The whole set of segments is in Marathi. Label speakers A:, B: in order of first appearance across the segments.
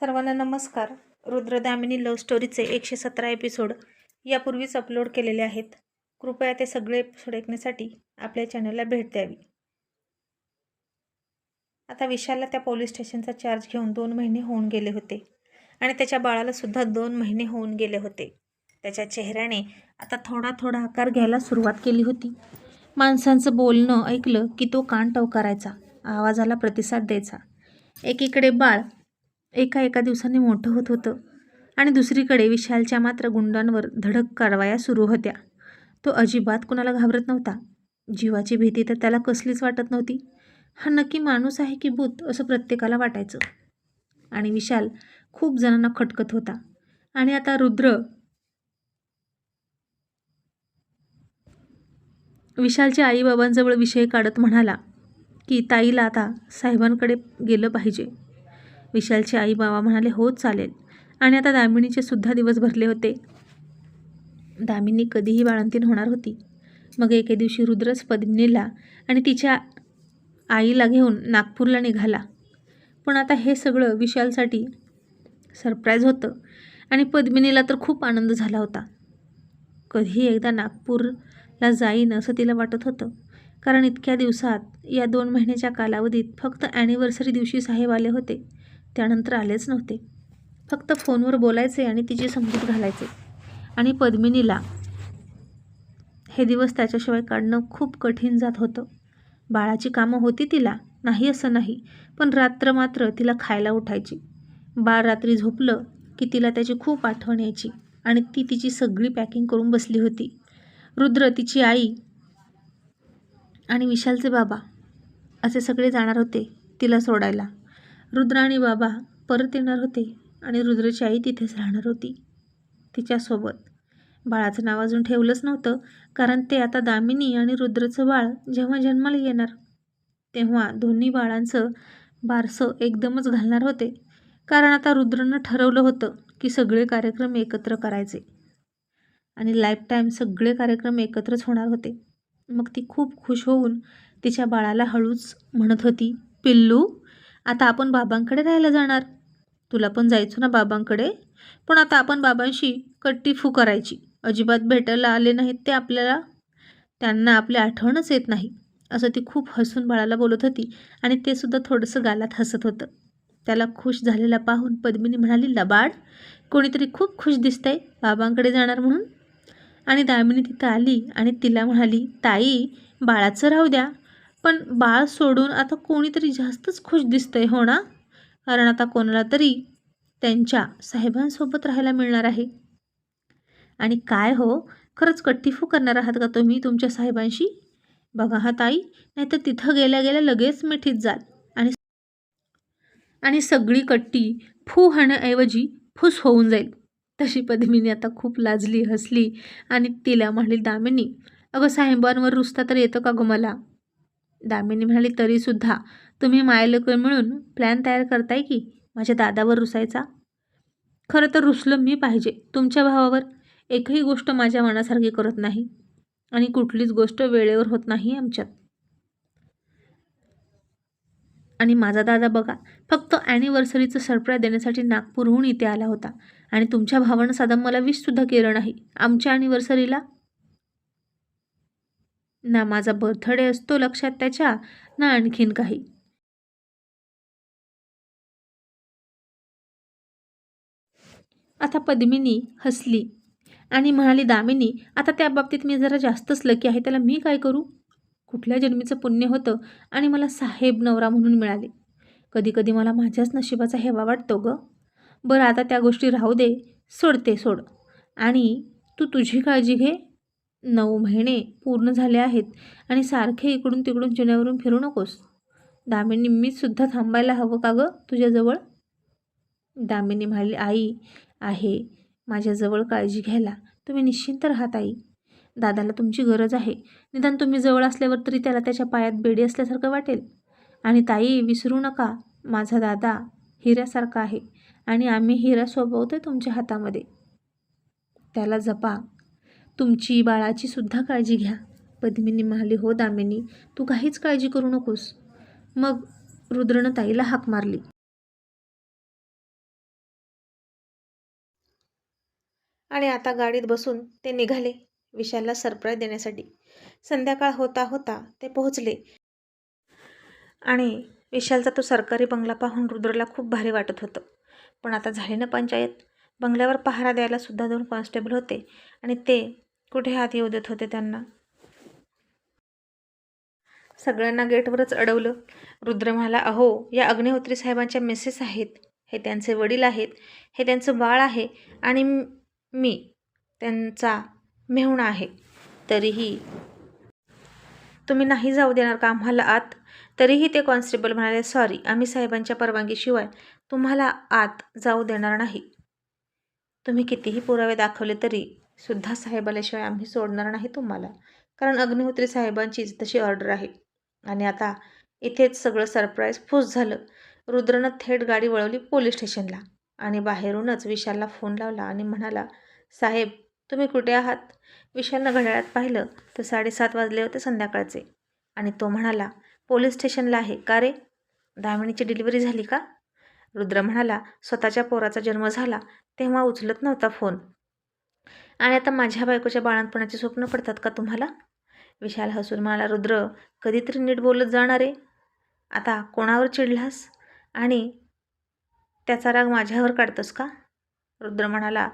A: सर्वांना नमस्कार. रुद्रदामिनी लव्ह स्टोरीचे एकशे सतरा एपिसोड यापूर्वीच अपलोड केलेले आहेत. कृपया ते सगळे एपिसोड ऐकण्यासाठी आपल्या चॅनलला भेट द्यावी. आता विशालला त्या पोलीस स्टेशनचा चार्ज घेऊन दोन महिने होऊन गेले होते. आणि त्याच्या बाळालासुद्धा दोन महिने होऊन गेले होते. त्याच्या चेहऱ्याने आता थोडा थोडा आकार घ्यायला सुरुवात केली होती. माणसांचं बोलणं ऐकलं की तो कान टवकारायचा. आवाजाला प्रतिसाद द्यायचा. एकीकडे बाळ एका एका दिवसाने मोठं होत होतं. आणि दुसरीकडे विशालच्या मात्र गुंडांवर धडक कारवाया सुरू होत्या. तो अजिबात कुणाला घाबरत नव्हता. जीवाची भीती तर त्याला कसलीच वाटत नव्हती. हा नक्की माणूस आहे की भूत असं प्रत्येकाला वाटायचं. आणि विशाल खूप जणांना खटकत होता. आणि आता रुद्र विशालच्या आईबाबांजवळ विषय काढत म्हणाला की ताईला आता साहेबांकडे गेलं पाहिजे. विशालचे आई बाबा म्हणाले हो चालेल. आणि आता दामिनीचे सुद्धा दिवस भरले होते. दामिनी कधीही बाळंतीण होणार होती. मग एके दिवशी रुद्रच पद्मिनीला आणि तिच्या आईला घेऊन नागपूरला निघाला. पण आता हे सगळं विशालसाठी सरप्राईज होतं आणि पद्मिनीला तर खूप आनंद झाला होता. कधी एकदा नागपूरला जाईन असं तिला वाटत होतं. कारण इतक्या दिवसात या दोन महिन्याच्या कालावधीत फक्त ॲनिव्हर्सरी दिवशी साहेब आले होते. त्यानंतर आलेच नव्हते. फक्त फोनवर बोलायचे आणि तिची समजूत घालायचे. आणि पद्मिनीला हे दिवस त्याच्याशिवाय काढणं खूप कठीण जात होतं. बाळाची कामं होती तिला नाही असं नाही पण रात्र मात्र तिला खायला उठायची. बाळ रात्री झोपलं की तिला त्याची खूप आठवण यायची आणि ती तिची सगळी पॅकिंग करून बसली होती. रुद्र तिची आई आणि विशालचे बाबा असे सगळे जाणार होते तिला सोडायला. रुद्र आणि बाबा परत येणार होते आणि रुद्रची आई तिथेच राहणार होती. तिच्यासोबत. बाळाचं नाव अजून ठेवलंच नव्हतं कारण ते आता दामिनी आणि रुद्रचं बाळ जेव्हा जन्माला येणार तेव्हा दोन्ही बाळांचं बारसं एकदमच घालणार होते. कारण आता रुद्रनं ठरवलं होतं की सगळे कार्यक्रम एकत्र करायचे. आणि लाईफ टाईम सगळे कार्यक्रम एकत्रच होणार होते. मग ती खूप खुश होऊन तिच्या बाळाला हळूच म्हणत होती पिल्लू आता आपण बाबांकडे राहायला जाणार. तुला पण जायचो ना बाबांकडे? पण आता आपण बाबांशी कट्टी फू करायची. अजिबात भेटायला आले नाहीत ते आपल्याला. त्यांना आपली आठवणच येत नाही. असं ती खूप हसून बाळाला बोलत होती आणि ते सुद्धा थोडंसं गालात हसत होतं. त्याला खुश झालेला पाहून पद्मिनी म्हणाली लबाड कोणीतरी खूप खुश दिसतंय बाबांकडे जाणार म्हणून? आणि दामिनी तिथं आली आणि तिला म्हणाली ताई बाळाचं राहू द्या. पण बाळ सोडून आता कोणीतरी जास्तच खुश दिसतंय हो ना? कारण आता कोणाला तरी त्यांच्या साहेबांसोबत राहायला मिळणार आहे. आणि काय हो? खरंच कट्टीफू करणार आहात का तुम्ही तुमच्या साहेबांशी? बघा हा ताई नाहीतर तिथं गेल्या गेल्या लगेच मिठीत जाल. आणि आणि सगळी कट्टी फू हाण्याऐवजी फुस होऊन जाईल. तशी पद्मिनी आता खूप लाजली हसली आणि तिला म्हणाली दामिनी अगं साहेबांवर रुसता तर येतं का गं मला? दामिनी म्हणाली तरीसुद्धा. तुम्ही मायलेकर मिळून प्लॅन तयार करताय की? माझ्या दादावर रुसायचा? खरं तर रुसलं मी पाहिजे. तुमच्या भावावर एकही गोष्ट माझ्या मनासारखी करत नाही आणि कुठलीच गोष्ट वेळेवर होत नाही आमच्यात. आणि माझा दादा बघा फक्त ॲनिव्हर्सरीचं सरप्राईज देण्यासाठी नागपूरहून इथे आला होता आणि तुमच्या भावानं साधा मला विशसुद्धा केलं नाही. आमच्या ॲनिव्हर्सरीला ना माझा बर्थडे असतो लक्षात त्याच्या ना आणखीन काही. आता पद्मिनी हसली आणि म्हणाली दामिनी आता त्या बाबतीत मी जरा जास्तच लकी आहे. त्याला मी काय करू? कुठल्या जन्मीचं पुण्य होतं आणि मला साहेब नवरा म्हणून मिळाले. कधीकधी मला माझ्याच नशिबाचा हेवा वाटतो ग. बरं आता त्या गोष्टी राहू दे. सोडते सोड. आणि तू तुझी काळजी घे. नऊ महिने पूर्ण झाले आहेत आणि सारखे इकडून तिकडून जुन्यावरून फिरू नकोस. दामिनी मीसुद्धा थांबायला हवं का गं तुझ्याजवळ? दामिनी म्हणाली आई आहे. माझ्याजवळ काळजी घ्यायला. तुम्ही निश्चिंत राहत आई दादाला तुमची गरज आहे. निदान तुम्ही जवळ असल्यावर तरी त्याला त्याच्या पायात बेडी असल्यासारखं वाटेल. आणि ताई विसरू नका. माझा दादा हिऱ्यासारखा आहे आणि आम्ही हिरा सोबवतो तुमच्या हातामध्ये. त्याला जपा. तुमची बाळाची सुद्धा काळजी घ्या. पद्मिनी म्हणाली हो दामिनी तू काहीच काळजी करू नकोस. मग रुद्रनं ताईला हाक मारली. आणि आता गाडीत बसून ते निघाले विशालला सरप्राईज देण्यासाठी. संध्याकाळ होता होता ते पोहोचले. आणि विशालचा तो सरकारी बंगला पाहून रुद्रला खूप भारी वाटत होतं. पण आता झाली ना पंचायत? बंगल्यावर पहारा द्यायला सुद्धा दोन कॉन्स्टेबल होते आणि ते कुठे हात येऊ देत होते त्यांना? सगळ्यांना गेटवरच अडवलं. रुद्र म्हणाला अहो या अग्निहोत्री साहेबांच्या मिसेस आहेत. हे त्यांचे वडील आहेत. हे त्यांचं बाळ आहे आणि मी त्यांचा मेहुणा आहे. तरीही तुम्ही नाही जाऊ देणार का आम्हाला आत? तरीही ते कॉन्स्टेबल म्हणाले सॉरी आम्ही साहेबांच्या परवानगीशिवाय तुम्हाला आत जाऊ देणार नाही. तुम्ही कितीही पुरावे दाखवले तरी सुद्धा साहेब आल्याशिवाय आम्ही सोडणार नाही तुम्हाला. कारण अग्निहोत्री साहेबांचीच तशी ऑर्डर आहे. आणि आता इथेच सगळं सरप्राईज फूस झालं. रुद्रनं थेट गाडी वळवली पोलीस स्टेशनला आणि बाहेरूनच विशालला फोन लावला आणि म्हणाला साहेब तुम्ही कुठे आहात? विशालनं घड्याळात पाहिलं तर साडेसात वाजले होते संध्याकाळचे. आणि तो म्हणाला पोलीस स्टेशनला आहे का रे? दामिनीची डिलिव्हरी झाली का? रुद्र म्हणाला स्वतःच्या पोराचा जन्म झाला तेव्हा उचलत नव्हता फोन आणि आता माझ्या बायकोच्या बाळणपणाची स्वप्न पडतात का तुम्हाला? विशाल हसून म्हणाला रुद्र कधीतरी नीट बोलत जाणार आहे. आता कोणावर चिडलास? आणि त्याचा राग माझ्यावर काढतोस का? रुद्र म्हणाला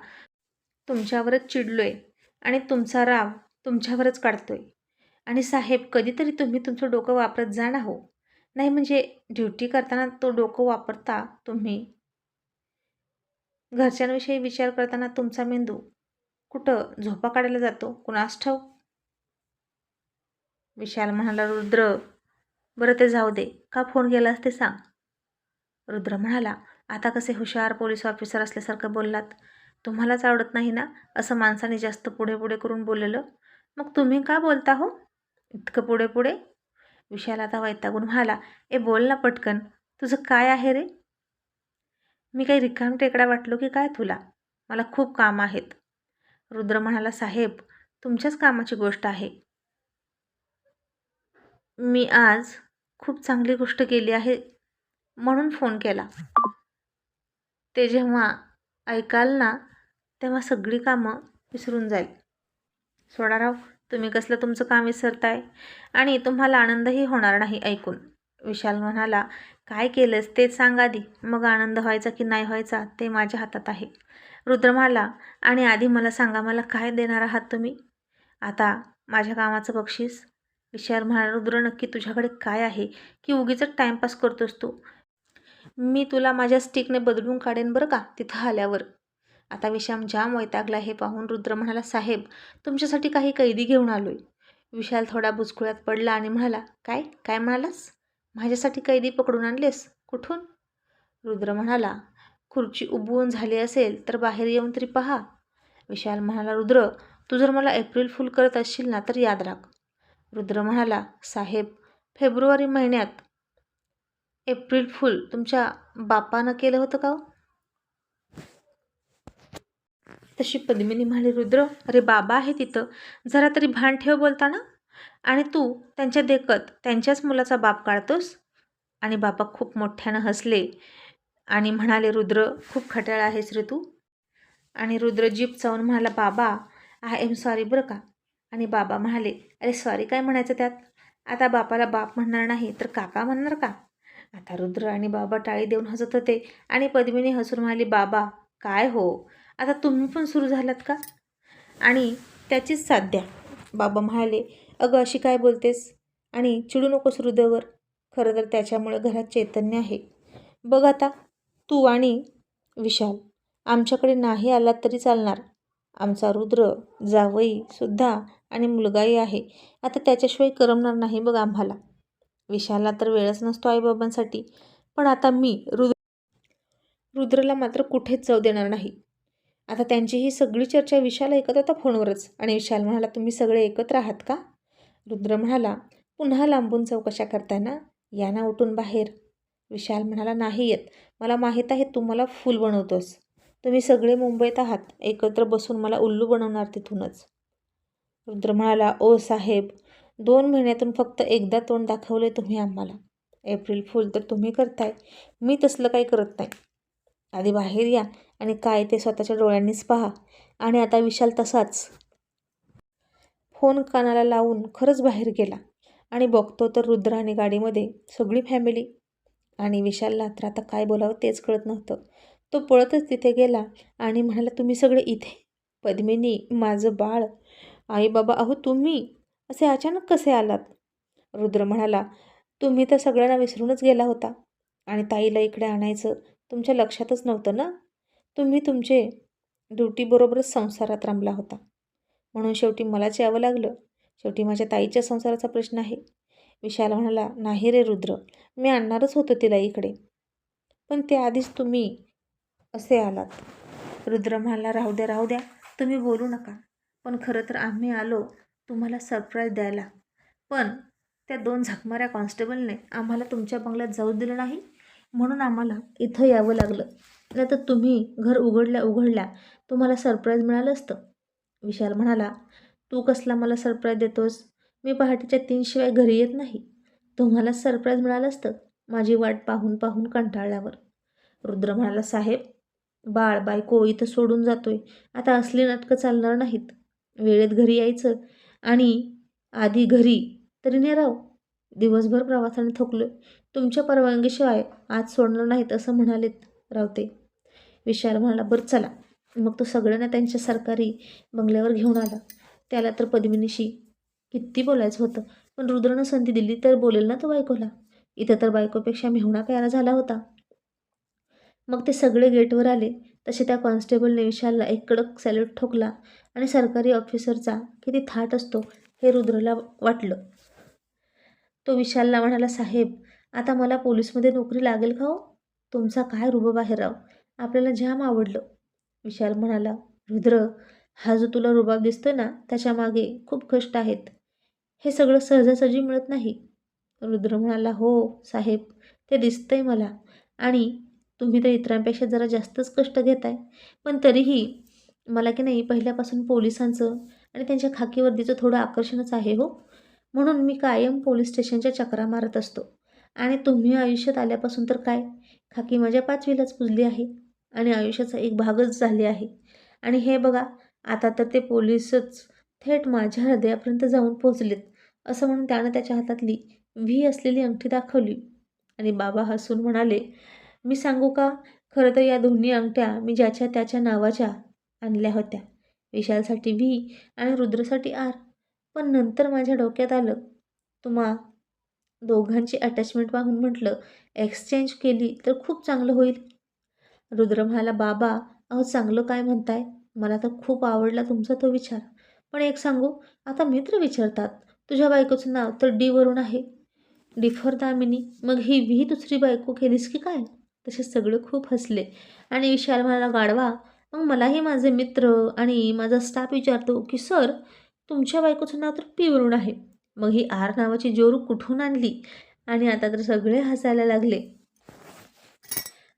A: तुमच्यावरच चिडलोय आणि तुमचा राग तुमच्यावरच काढतोय. आणि साहेब कधीतरी तुम्ही तुमचं डोकं वापरत जाणार हो. नाही म्हणजे ड्युटी करताना तो डोकं वापरता तुम्ही? घरच्यांविषयी विचार करताना तुमचा मेंदू कुठं झोपा काढायला जातो? कुणास ठाऊ विशाल म्हणाला रुद्र बरं ते जाऊ दे. का फोन केलास ते सांग. रुद्र म्हणाला आता कसे हुशार पोलीस ऑफिसर असल्यासारखं बोललात. तुम्हालाच आवडत नाही ना? असं माणसाने जास्त पुढे पुढे करून बोललेलं. मग तुम्ही का बोलता हो? इतकं पुढे पुढे विशाल आता वैतागून म्हणाला ए बोल ना पटकन. तुझं काय आहे रे? मी काही रिकाम टेकडा वाटलो की काय तुला? मला खूप काम आहेत. रुद्र म्हणाला साहेब तुमच्याच कामाची गोष्ट आहे. मी आज खूप चांगली गोष्ट केली आहे म्हणून फोन केला. ते जेव्हा ऐकाल ना तेव्हा सगळी कामं विसरून जाईल. सोडाराव तुम्ही कसलं तुमचं काम विसरताय? आणि तुम्हाला आनंदही होणार नाही ऐकून. विशाल म्हणाला काय केलंस तेच सांग आधी. मग आनंद व्हायचा की नाही व्हायचा ते माझ्या हातात आहे. रुद्र म्हणाला आणि आधी मला सांगा मला काय देणार आहात तुम्ही? आता माझ्या कामाचं बक्षीस. विशाल म्हणा रुद्र नक्की तुझ्याकडे काय आहे? की उगीच टाईमपास करतोस तू? मी तुला माझ्या स्टिकने बदलून काढेन बरं का तिथं आल्यावर. आता विशाम जाम वैतागला हे पाहून रुद्र म्हणाला साहेब तुमच्यासाठी काही कैदी घेऊन आलो आहे विशाल थोडा बुचकुळ्यात पडला आणि म्हणाला काय काय म्हणालास? माझ्यासाठी कैदी पकडून आणलेस? कुठून? रुद्र म्हणाला खुर्ची उबवून झाली असेल तर बाहेर येऊन तरी पहा. विशाल म्हणाला रुद्र तू जर मला एप्रिल फुल करत असशील ना तर याद राख. रुद्र म्हणाला साहेब फेब्रुवारी महिन्यात एप्रिल फुल तुमच्या बापानं केलं होतं का हो? तशी पद्मिनी म्हणाली रुद्र अरे बाबा आहे तिथं. जरा तरी भान ठेव बोलताना आणि तू त्यांच्या देखत त्यांच्याच मुलाचा बाप काढतोस? आणि बाबा खूप मोठ्यानं हसले. आणि म्हणाले रुद्र खूप खट्याळ आहेस रे तू. आणि रुद्र जीप चावून म्हणाला बाबा आय एम सॉरी बरं का? आणि बाबा म्हणाले अरे सॉरी काय म्हणायचं त्यात? आता बापाला बाप म्हणणार नाही तर काका म्हणणार का? आता रुद्र आणि बाबा टाळी देऊन हसत होते आणि पद्मिनी हसून म्हणाली बाबा काय हो? आता तुम्ही पण सुरू झालात का? आणि त्याचीच साथ द्या. बाबा म्हणाले अगं अशी काय बोलतेस? आणि चिडू नकोस हृदयवर. खरं तर त्याच्यामुळे घरात चैतन्य आहे. बघ आता तू आणि विशाल आमच्याकडे नाही आलात तरी चालणार. आमचा रुद्र जावई सुद्धा आणि मुलगाही आहे. आता त्याच्याशिवाय करमणार नाही बघ आम्हाला. विशालला तर वेळच नसतो आईबाबांसाठी. पण आता मी रुद्र रुद्रला मात्र कुठेच जाऊ देणार नाही. आता त्यांची ही सगळी चर्चा विशाल ऐकत होता फोनवरच. आणि विशाल म्हणाला तुम्ही सगळे एकत्र आहात का? रुद्र म्हणाला पुन्हा लांबून चौकशा करताय ना? या ना उठून बाहेर. विशाल म्हणाला नाही येत. मला माहीत आहे तू मला फुल बनवतोस. तुम्ही सगळे मुंबईत आहात. एकत्र बसून मला उल्लू बनवणार तिथूनच. रुद्र म्हणाला ओ साहेब दोन महिन्यातून फक्त एकदा तोंड दाखवले तुम्ही आम्हाला. एप्रिल फुल तर तुम्ही करताय. मी तसलं काही करत नाही. आधी बाहेर या आणि काय ते स्वतःच्या डोळ्यांनीच पहा. आणि आता विशाल तसाच. फोन कानाला लावून खरंच बाहेर गेला. आणि बघतो तर रुद्र आणि गाडीमध्ये सगळी फॅमिली आणि विशालला तर आता काय बोलावं तेच कळत नव्हतं. तो पळतच तिथे गेला आणि म्हणाला तुम्ही सगळे इथे? पद्मिनी माझं बाळ आई बाबा अहो तुम्ही? असे अचानक कसे आलात? रुद्र म्हणाला तुम्ही तर सगळ्यांना विसरूनच गेला होता आणि ताईला इकडे आणायचं तुमच्या लक्षातच नव्हतं ना? तुम्ही तुमचे ड्युटीबरोबरच संसारात रमला होता. म्हणून शेवटी मलाच यावं लागलं. शेवटी माझ्या ताईच्या संसाराचा प्रश्न आहे. विशाल म्हणाला नाही रे रुद्र मी आणणारच होतो तिला इकडे. पण त्याआधीच तुम्ही असे आलात. रुद्र म्हणाला राहू द्या राहू द्या तुम्ही बोलू नका. पण खरं तर आम्ही आलो तुम्हाला सरप्राईज द्यायला. पण त्या दोन झकमाऱ्या कॉन्स्टेबलने आम्हाला तुमच्या बंगल्यात जाऊ दिलं नाही म्हणून आम्हाला इथं यावं लागलं. नाही तर तुम्ही घर उघडल्या उघडल्या तुम्हाला सरप्राईज मिळालं असतं. विशाल म्हणाला तू कसला मला सरप्राईज देतोस? मी पहाटेच्या तीनशिवाय घरी येत नाही. तुम्हाला सरप्राईज मिळालं असतं माझी वाट पाहून पाहून कंटाळल्यावर. रुद्र म्हणाला साहेब बाळ बायको इथं सोडून जातोय. आता असली नाटकं चालणार नाहीत. वेळेत घरी यायचं आणि आधी घरी तरी नाही राव दिवसभर प्रवासाने थकलो तुमच्या परवानगीशिवाय आज सोडणार नाहीत असं म्हणालेत रावते. विशाल म्हणाला बरं चला. मग तो सगळ्यांना त्यांच्या सरकारी बंगल्यावर घेऊन आला. त्याला तर पद्मिनीशी किती बोलायचं होतं. पण रुद्रनं संधी दिली तर बोलेल ना तो बायकोला? इथं तर बायकोपेक्षा मेहुणा प्यारा झाला होता. मग ते सगळे गेटवर आले. तसे त्या कॉन्स्टेबलने विशालला एक कडक सॅल्यूट ठोकला आणि सरकारी ऑफिसरचा किती थाट असतो हे रुद्रला वाटलं. तो विशालला म्हणाला साहेब आता मला पोलीसमध्ये नोकरी लागेल का हो? तुमचा काय रुबाब आहे राव? आपल्याला जाम आवडलं. विशाल म्हणाला रुद्र हा जो तुला रुबाब दिसतो ना त्याच्यामागे खूप कष्ट आहेत. हे सगळं सहजासहजी मिळत नाही. रुद्र म्हणाला हो साहेब ते दिसतंय मला. आणि तुम्ही तर इतरांपेक्षा जरा जास्तच कष्ट घेताय. पण तरीही मला की नाही पहिल्यापासून पोलिसांचं आणि त्यांच्या खाकीवर्दीचं थोडं आकर्षणच आहे हो. म्हणून मी कायम पोलीस स्टेशनच्या चक्रा मारत असतो. आणि तुम्ही आयुष्यात आल्यापासून तर काय? खाकी माझ्या पाचवीलाच पुजली आहे आणि आयुष्याचा एक भागच झाले आहे. आणि हे बघा आता तर ते पोलीसच थेट माझ्या हृदयापर्यंत जाऊन पोचलेत असं म्हणून त्यानं त्याच्या हातातली व्ही असलेली अंगठी दाखवली. आणि बाबा हसून म्हणाले मी सांगू का? खरं तर या दोन्ही अंगठ्या मी ज्याच्या त्याच्या नावाच्या आणल्या होत्या. विशालसाठी व्ही आणि रुद्रसाठी आर. पण नंतर माझ्या डोक्यात आलं. तुम्हा दोघांची अटॅचमेंट पाहून म्हटलं एक्सचेंज केली तर खूप चांगलं होईल. रुद्र म्हणाला बाबा अहो चांगलं काय म्हणताय? मला तर खूप आवडला तुमचा तो विचार. पण एक सांगू आता मित्र विचारतात तुझ्या बायकोचं नाव तर डीवरून आहे. D for Damini. मग ही व्ही दुसरी बायको केलीस की काय? तसे सगळे खूप हसले. आणि विशाल मला गाडवा मग मलाही माझे मित्र आणि माझा स्टाफ विचारतो की सर तुमच्या बायकोचं नाव तर पीवरून आहे. मग ही आर नावाची जोरू कुठून आणली? आणि आता तर सगळे हसायला लागले.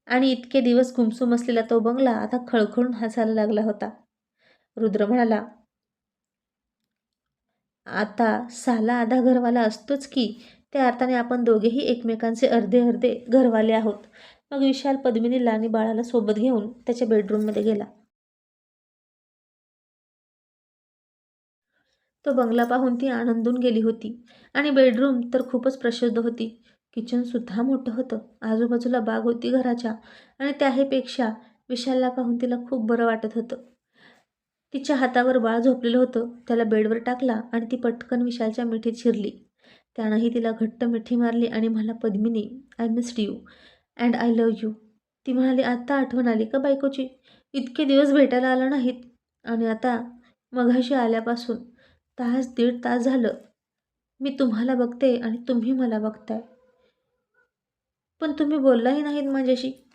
A: आणि इतके दिवस गुमसुम असलेला तो बंगला आता खळखळून हसायला लागला होता. रुद्र म्हणाला आता साला आधा घरवाला असतोच की त्या अर्थाने आपण दोघेही एकमेकांचे अर्धे अर्धे घरवाले आहोत. मग विशाल पद्मिनीला आणि बाळाला सोबत घेऊन त्याच्या बेडरूममध्ये गेला. तो बंगला पाहून ती आनंदून गेली होती आणि बेडरूम तर खूपच प्रसिद्ध होती. किचनसुद्धा मोठं होतं. आजूबाजूला बाग होती घराच्या आणि त्याहीपेक्षा विशालला पाहून तिला खूप बरं वाटत होतं. तिच्या हातावर बाळ झोपलेलं होतं. त्याला बेडवर टाकला आणि ती पटकन विशालच्या मिठीत शिरली. त्यानंही तिला घट्ट मिठी मारली आणि म्हणाला Padmini I missed you and I love you ती म्हणाली आत्ता आठवण आली का बायकोची? इतके दिवस भेटायला आलं नाहीत. आणि आता मघाशी आल्यापासून तास दीड तास झालं. मी तुम्हाला बघते आणि तुम्ही मला बघताय. पण तुम्ही बोललाही नाहीत माझ्याशी.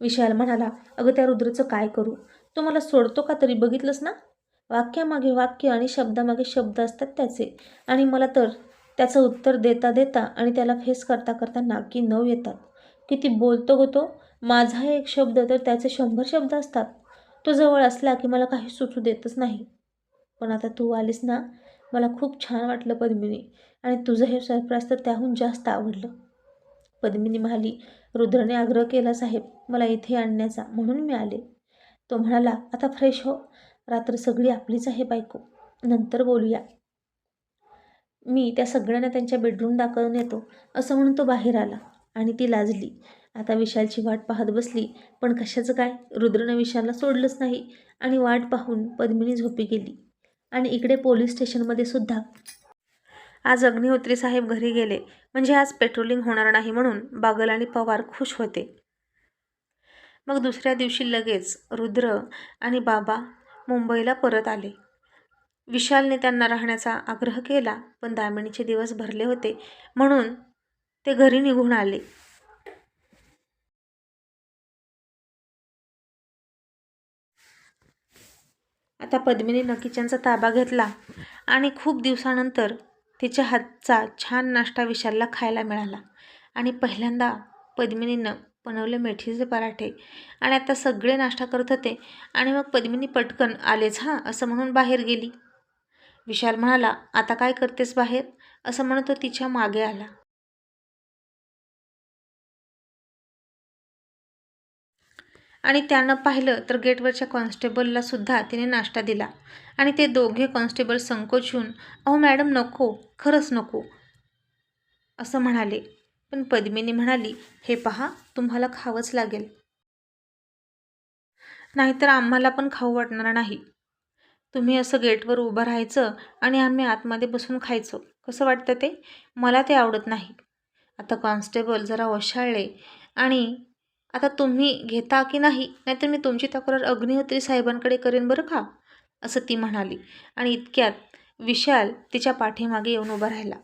A: विशाल म्हणाला अगं त्या रुद्रचं काय करू? तो मला सोडतो का तरी? बघितलंस ना? वाक्यामागे वाक्य आणि शब्दामागे शब्द असतात त्याचे. आणि मला तर त्याचं उत्तर देता देता आणि त्याला फेस करता करता नाकी नऊ येतात. किती बोलतो ग तो? माझा एक शब्द तर त्याचे शंभर शब्द असतात. तो जवळ असला की मला काही सुचू देतच नाही. पण आता तू आलीस ना? मला खूप छान वाटलं पद्मिनी. आणि तुझं हे सरप्राईज तर त्याहून जास्त आवडलं. पद्मिनी म्हणाली रुद्रने आग्रह केला साहेब मला इथे आणण्याचा. म्हणून मी आले. तो म्हणाला आता फ्रेश हो. रात्र सगळी आपलीच आहे बायको. नंतर बोलूया. मी त्या सगळ्यांना त्यांच्या बेडरूम दाखवून येतो असं म्हणून तो बाहेर आला आणि ती लाजली. आता विशालची वाट पाहत बसली पण कशाचं काय? रुद्रनं विशालला सोडलंच नाही. आणि वाट पाहून पद्मिनी झोपी गेली. आणि इकडे पोलीस स्टेशनमध्ये सुद्धा आज अग्निहोत्री साहेब घरी गेले. म्हणजे आज पेट्रोलिंग होणार नाही म्हणून बागल आणि पवार खुश होते. मग दुसऱ्या दिवशी लगेच रुद्र आणि बाबा मुंबईला परत आले. विशालने त्यांना राहण्याचा आग्रह केला पण दामिनीचे दिवस भरले होते म्हणून ते घरी निघून आले. आता पद्मिनीनं किचनचा ताबा घेतला आणि खूप दिवसानंतर तिच्या हातचा छान नाश्ता विशालला खायला मिळाला. आणि पहिल्यांदा पद्मिनीनं बनवले मेथीचे पराठे. आणि आता सगळे नाश्ता करत होते. आणि मग पद्मिनी पटकन आलेच हां असं म्हणून बाहेर गेली. विशाल म्हणाला आता काय करतेस बाहेर? असं म्हणत तो तिच्यामागे आला. आणि त्यानं पाहिलं तर गेटवरच्या कॉन्स्टेबलला सुद्धा तिने नाश्ता दिला. आणि ते दोघे कॉन्स्टेबल संकोच होऊन अहो मॅडम नको खरंच नको असं म्हणाले. पण पद्मिनी म्हणाली हे पहा तुम्हाला खावंच लागेल. नाहीतर आम्हाला पण खाऊ वाटणार नाही. तुम्ही असं गेटवर उभं राहायचं आणि आम्ही आतमध्ये बसून खायचो. कसं वाटतं ते? मला ते आवडत नाही. आता कॉन्स्टेबल जरा ओशाळले आणि आता तुम्ही घेता की नाही? नाहीतर मी तुमची तक्रार अग्निहोत्री साहेबांकडे करेन बरं का? असं ती म्हणाली आणि इतक्यात विशाल तिच्या पाठीमागे येऊन उभा राहिला.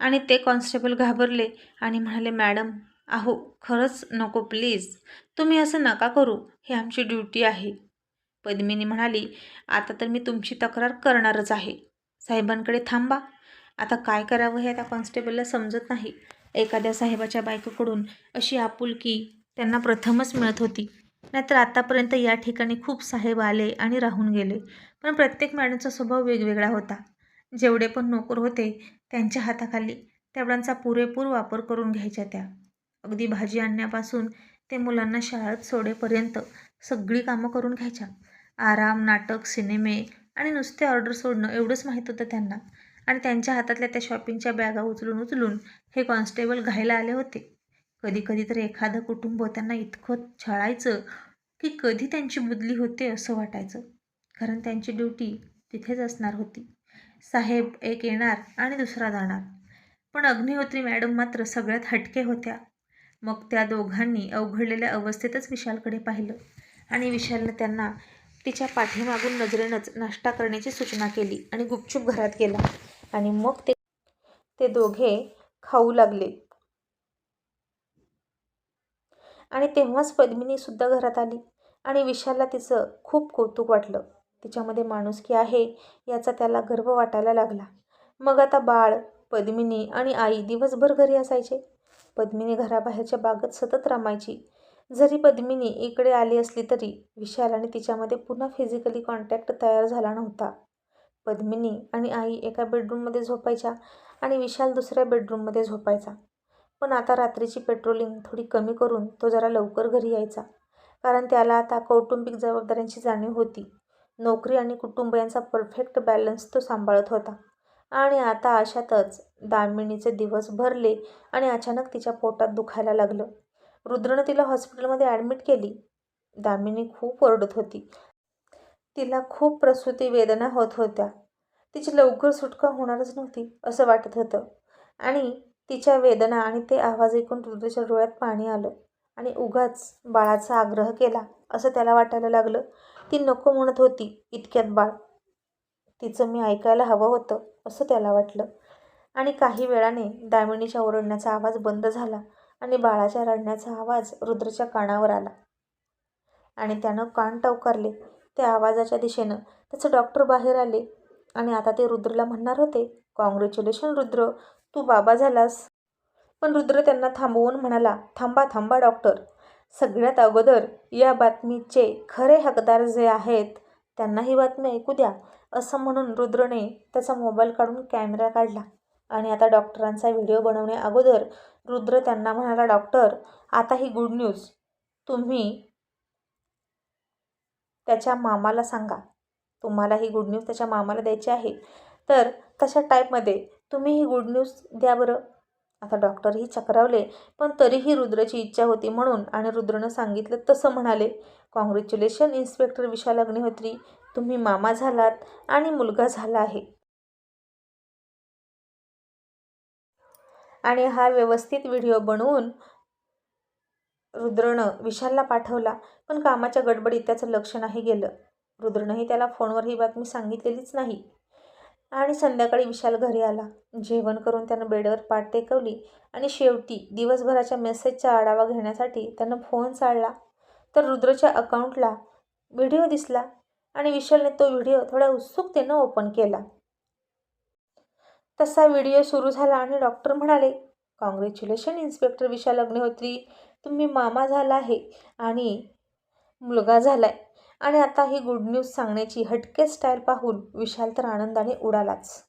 A: आणि ते कॉन्स्टेबल घाबरले आणि म्हणाले मॅडम अहो खरंच नको प्लीज. तुम्ही असं नका करू. ही आमची ड्युटी आहे. पद्मिनी म्हणाली आता तर मी तुमची तक्रार करणारच आहे. साहेबांकडे थांबा. आता काय करावं हे त्या कॉन्स्टेबलला समजत नाही. एखाद्या साहेबाच्या बायकोकडून अशी आपुलकी त्यांना प्रथमच मिळत होती. नाहीतर आतापर्यंत या ठिकाणी खूप साहेब आले आणि राहून गेले. पण प्रत्येक मॅडमचा स्वभाव वेगवेगळा होता. जेवढे पण नोकर होते त्यांच्या हाताखाली तेवढ्यांचा पुरेपूर वापर करून घ्यायच्या त्या. अगदी भाजी आणण्यापासून ते मुलांना शाळेत सोडेपर्यंत सगळी कामं करून घ्यायच्या. आराम नाटक सिनेमे आणि नुसते ऑर्डर सोडणं एवढंच माहीत होतं त्यांना. आणि त्यांच्या हातातल्या त्या शॉपिंगच्या बॅगा उचलून उचलून हे कॉन्स्टेबल घायला आले होते. कधी कधी तर एखादं कुटुंब त्यांना इतकं छळायचं की कधी त्यांची बुदली होते असं वाटायचं. कारण त्यांची ड्युटी तिथेच असणार होती. साहेब एक येणार आणि दुसरा जाणार. पण अग्निहोत्री मॅडम मात्र सगळ्यात हटके होत्या. मग त्या दोघांनी अवघडलेल्या अवस्थेतच विशालकडे पाहिलं आणि विशालनं त्यांना तिच्या पाठीमागून नजरेनंच नाश्ता करण्याची सूचना केली आणि गुपचूप घरात गेला आणि मग ते ते दोघे खाऊ लागले. आणि तेव्हाच पद्मिनीसुद्धा घरात आली. आणि विशालला तिचं खूप कौतुक वाटलं. तिच्यामध्ये माणुसकी आहे याचा त्याला गर्व वाटायला लागला. मग आता बाळ पद्मिनी आणि आई दिवसभर घरी असायचे. पद्मिनी घराबाहेरच्या बागेत सतत रमायची. जरी पद्मिनी इकडे आली असली तरी विशाल आणि तिच्यामध्ये पुन्हा फिजिकली कॉन्टॅक्ट तयार झाला नव्हता. पद्मिनी आणि आई एका बेडरूममध्ये झोपायच्या आणि विशाल दुसऱ्या बेडरूममध्ये झोपायचा. पण आता रात्रीची पेट्रोलिंग थोडी कमी करून तो जरा लवकर घरी यायचा. कारण त्याला आता कौटुंबिक जबाबदाऱ्यांची जाणीव होती. नोकरी आणि कुटुंब यांचा परफेक्ट बॅलन्स तो सांभाळत होता. आणि आता अशातच दामिनीचे दिवस भरले आणि अचानक तिच्या पोटात दुखायला लागलं. रुद्रनं तिला हॉस्पिटलमध्ये ॲडमिट केली. दामिनी खूप ओरडत होती. तिला खूप प्रसूती वेदना होत होत्या. तिची लवकर सुटका होणारच नव्हती असं वाटत होतं. आणि तिच्या वेदना आणि ते आवाज ऐकून रुद्रच्या डोळ्यात पाणी आलं आणि उगाच बाळाचा आग्रह केला असं त्याला वाटायला लागलं. ती नको म्हणत होती इतक्यात बाळ. तिचं मी ऐकायला हवं होतं असं त्याला वाटलं. आणि काही वेळाने दामिनीच्या ओरडण्याचा आवाज बंद झाला आणि बाळाच्या रडण्याचा आवाज रुद्रच्या कानावर आला. आणि त्यानं कान टवकारले त्या आवाजाच्या दिशेनं. त्याचं डॉक्टर बाहेर आले आणि आता ते रुद्रला म्हणणार होते कॉंग्रॅच्युलेशन रुद्र. तू बाबा झालास. पण रुद्र त्यांना थांबवून म्हणाला थांबा थांबा डॉक्टर. सगळ्यात अगोदर या बातमीचे खरे हकदार जे आहेत त्यांना ही बातमी ऐकू द्या. असं म्हणून रुद्रने त्याचा मोबाईल काढून कॅमेरा काढला. आणि आता डॉक्टरांचा व्हिडिओ बनवण्या अगोदर रुद्र त्यांना म्हणाला डॉक्टर आता ही गुड न्यूज. तुम्ही त्याच्या मामाला सांगा. तुम्हाला ही गुड न्यूज त्याच्या मामाला द्यायची आहे. तर तशा टाईपमध्ये तुम्ही ही गुड न्यूज द्या बरं. आता डॉक्टरही चक्रावले पण तरीही रुद्रची इच्छा होती म्हणून आणि रुद्रनं सांगितलं तसं म्हणाले. Congratulation inspector Vishal Agnihotri. तुम्ही मामा झालात आणि मुलगा झाला आहे. आणि हा व्यवस्थित व्हिडिओ बनवून रुद्रनं विशालला पाठवला पण कामाच्या गडबडीत त्याचं लक्ष नाही गेलं. रुद्रनंही त्याला फोनवर ही बातमी सांगितलेलीच नाही. आणि संध्याकाळी विशाल घरी आला. जेवण करून त्यानं बेडवर पाठ टेकवली आणि शेवटी दिवसभराच्या मेसेजचा आढावा घेण्यासाठी त्यानं फोन चाळला तर रुद्रच्या अकाउंटला व्हिडिओ दिसला आणि विशालने तो व्हिडिओ थोड्या उत्सुकतेनं ओपन केला. तसा व्हिडिओ सुरू झाला आणि डॉक्टर म्हणाले कॉंग्रॅच्युलेशन इन्स्पेक्टर विशाल अग्निहोत्री तुम्ही मामा झाला आहे आणि मुलगा झाला आहे आणि आता ही गुड न्यूज सांगण्याची हटके स्टाईल पाहून विशाल तर आनंदाने उडालाच.